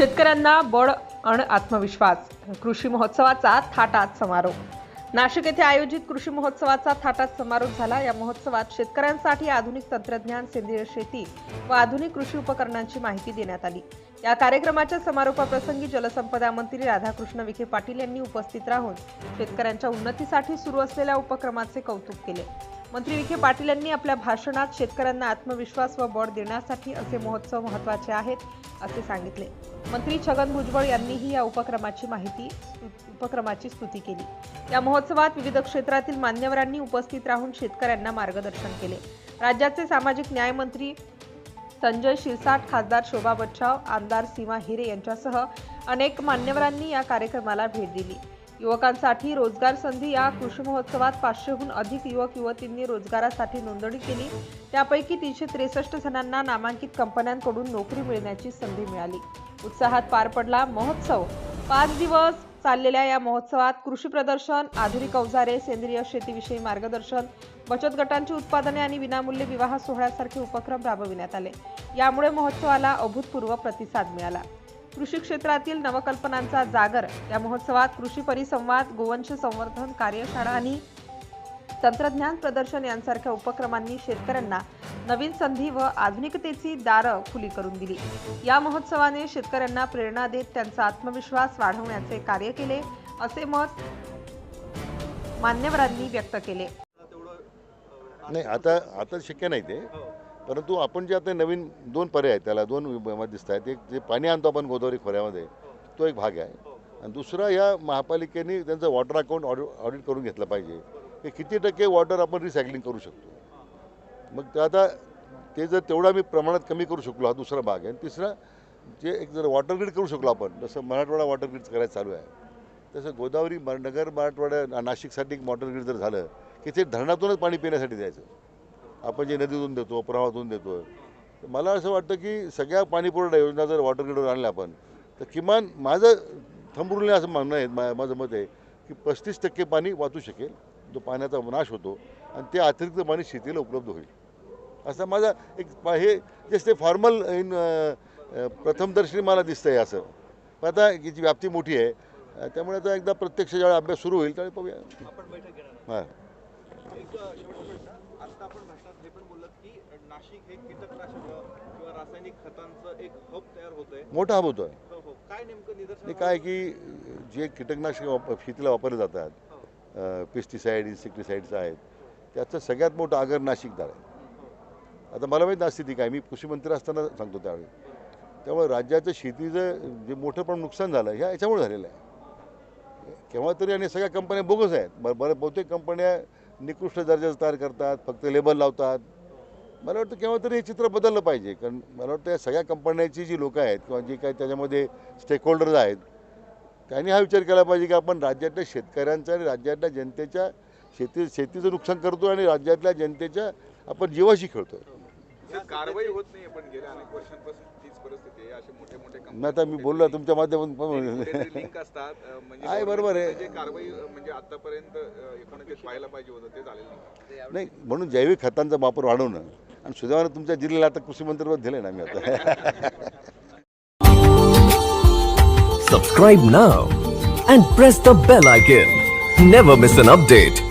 शेतकऱ्यांना बळ अण आत्मविश्वास. कृषी महोत्सवाचा थाटात समारोप. नाशिक येथे आयोजित कृषी महोत्सवाचा थाटात समारोप झाला. या महोत्सवात शेतकऱ्यांसाठी आधुनिक तंत्रज्ञान सेंद्रिय शेती व आधुनिक कृषी उपकरणांची माहिती देण्यात आली. या कार्यक्रमाच्या समारोपाप्रसंगी जलसंपदा मंत्री राधाकृष्ण विखे पाटील यांनी उपस्थित राहून शेतकऱ्यांच्या उन्नतीसाठी सुरू असलेल्या उपक्रमाचे कौतुक केले. मंत्री विखे पाटील यांनी आपल्या भाषणात शेतकऱ्यांना आत्मविश्वास व बळ देण्यासाठी असे महोत्सव महत्त्वाचे आहेत असे सांगितले. मंत्री छगन भुजबळ यांनीही या उपक्रमाची माहिती उपक्रमाची स्तुती केली. या महोत्सवात विविध क्षेत्रातील मान्यवरांनी उपस्थित राहून शेतकऱ्यांना मार्गदर्शन केले. राज्याचे सामाजिक न्याय मंत्री संजय शिरसाट खासदार शोभा बच्छाव आमदार सीमा हिरे यांच्यासह अनेक मान्यवरांनी या कार्यक्रमाला भेट दिली. युवकांसाठी रोजगार संधी या कृषी महोत्सवात पाचशेहून अधिक युवक युवतींनी रोजगारासाठी नोंदणी केली. त्यापैकी तीनशे त्रेसष्ट जणांना नामांकित कंपन्यांकडून नोकरी मिळण्याची संधी मिळाली. उत्साहात पार पडला महोत्सव. पाच दिवस चाललेल्या या महोत्सवात कृषी प्रदर्शन आधुनिक अवजारे सेंद्रिय शेतीविषयी मार्गदर्शन बचत गटांची उत्पादने आणि विनामूल्य विवाह सोहळ्यासारखे उपक्रम राबविण्यात आले. यामुळे महोत्सवाला अभूतपूर्व प्रतिसाद मिळाला. कृषी क्षेत्रातील नवकल्पनांचा जागर. या महोत्सवात कृषी परिसंवाद गोवंश संवर्धन कार्यशाळा आणि तंत्रज्ञान प्रदर्शन यांसारख्या उपक्रमांनी शेतकऱ्यांना नवीन संधी व आधुनिकतेची दारं खुली करून दिली. या महोत्सवाने शेतकऱ्यांना प्रेरणा देत त्यांचा आत्मविश्वास वाढवण्याचे कार्य केले असे मत मान्यवरांनी व्यक्त केले. नाही आता आता शक्य नाही ते. परंतु आपण जे आता नवीन दोन पर्याय आहेत त्याला दोन विभाग दिसत आहेत. एक जे पाणी आणतो आपण गोदावरी खोऱ्यामध्ये तो एक भाग आहे. आणि दुसरा या महापालिकेने त्यांचं वॉटर अकाउंट ऑडिट ऑडिट करून घेतलं पाहिजे. की किती टक्के वॉटर आपण रिसायकलिंग करू शकतो? मग ते आता ते जर तेवढा मी प्रमाणात कमी करू शकलो हा दुसरा भाग आहे. आणि तिसरा जे एक जर वॉटर ग्रीड करू शकलो आपण जसं मराठवाडा वॉटर ग्रीड करायचं चालू आहे तसं गोदावरी म- नगर मराठवाडा नाशिकसाठी एक वॉटर ग्रीड जर झालं की ते धरणातूनच पाणी पिण्यासाठी द्यायचं. आपण जे नदीतून देतो प्रवाहातून देतो मला असं वाटतं की सगळ्या पाणीपुरवठा योजना जर वॉटर ग्रीडवर आणल्या आपण तर किमान माझं थंबरुले असं म्हणणं आहे मा- माझं मत आहे की पस्तीस टक्के पाणी वाचू शकेल जो पाण्याचा नाश होतो आणि ते अतिरिक्त पाणी शेतीला उपलब्ध होईल. असा माझा एक हे जस्ट ते फॉर्मल इन प्रथमदर्शनी मला दिसतंय असं. पण आता याची व्याप्ती मोठी आहे. त्यामुळे आता एकदा प्रत्यक्ष ज्यावेळी अभ्यास सुरू होईल त्यावेळी पाहूया. हां. आता आपण भाषणात हे पण बोललात की नाशिक हे कीटकनाशक किंवा रासायनिक खतांचं एक हब तयार होत आहे मोठा हब होतो आहे हो हो. काय नेमकं निदर्शन काय की जे कीटकनाशक शेतीला वापरले जातात पेस्टिसाईड इन्सेक्टिसाईड्स आहेत त्याचं सगळ्यात मोठं आगर नाशिकदार आहे. आता मला माहीत नसते ती काय मी कृषीमंत्री असताना सांगतो त्यावेळी. त्यामुळे राज्याचं शेतीचं जे मोठं पण नुकसान झालं ह्या याच्यामुळे झालेलं आहे. केव्हा तरी आणि सगळ्या कंपन्या बोगस आहेत. बरं बरं बहुतेक कंपन्या निकृष्ट दर्जाचं तयार करतात फक्त लेबल लावतात. मला वाटतं केव्हा तरी हे चित्र बदललं पाहिजे. कारण मला वाटतं या सगळ्या कंपन्यांची जी लोकं आहेत किंवा जी काही त्याच्यामध्ये स्टेक होल्डर्स आहेत त्यांनी हा विचार केला पाहिजे की आपण राज्यातल्या शेतकऱ्यांचा आणि राज्यातल्या जनतेच्या शेती शेतीचं नुकसान करतो आणि राज्यातल्या जनतेच्या आपण जीवाशी खेळतो आहे कारवाई होत नाही पण गेल्या अनेक वर्षांपासून तीच परिस्थिती आहे असे मोठे मोठे मग आता मी बोललो तुमच्या माध्यमातून लिंक असतात म्हणजे आहे, बरोबर आहे. जे कारवाई म्हणजे आतापर्यंत एकोणीस व्हायला पाहिजे होतं ते झालेलं नाही नाही म्हणून जैविक खतांचा वापर वाढवणं आणि सुदैवानं तुमच्या जिल्ह्याला आता कृषी मंत्रिपद दिलं ना मी आता Subscribe now and press the bell icon. Never miss an update.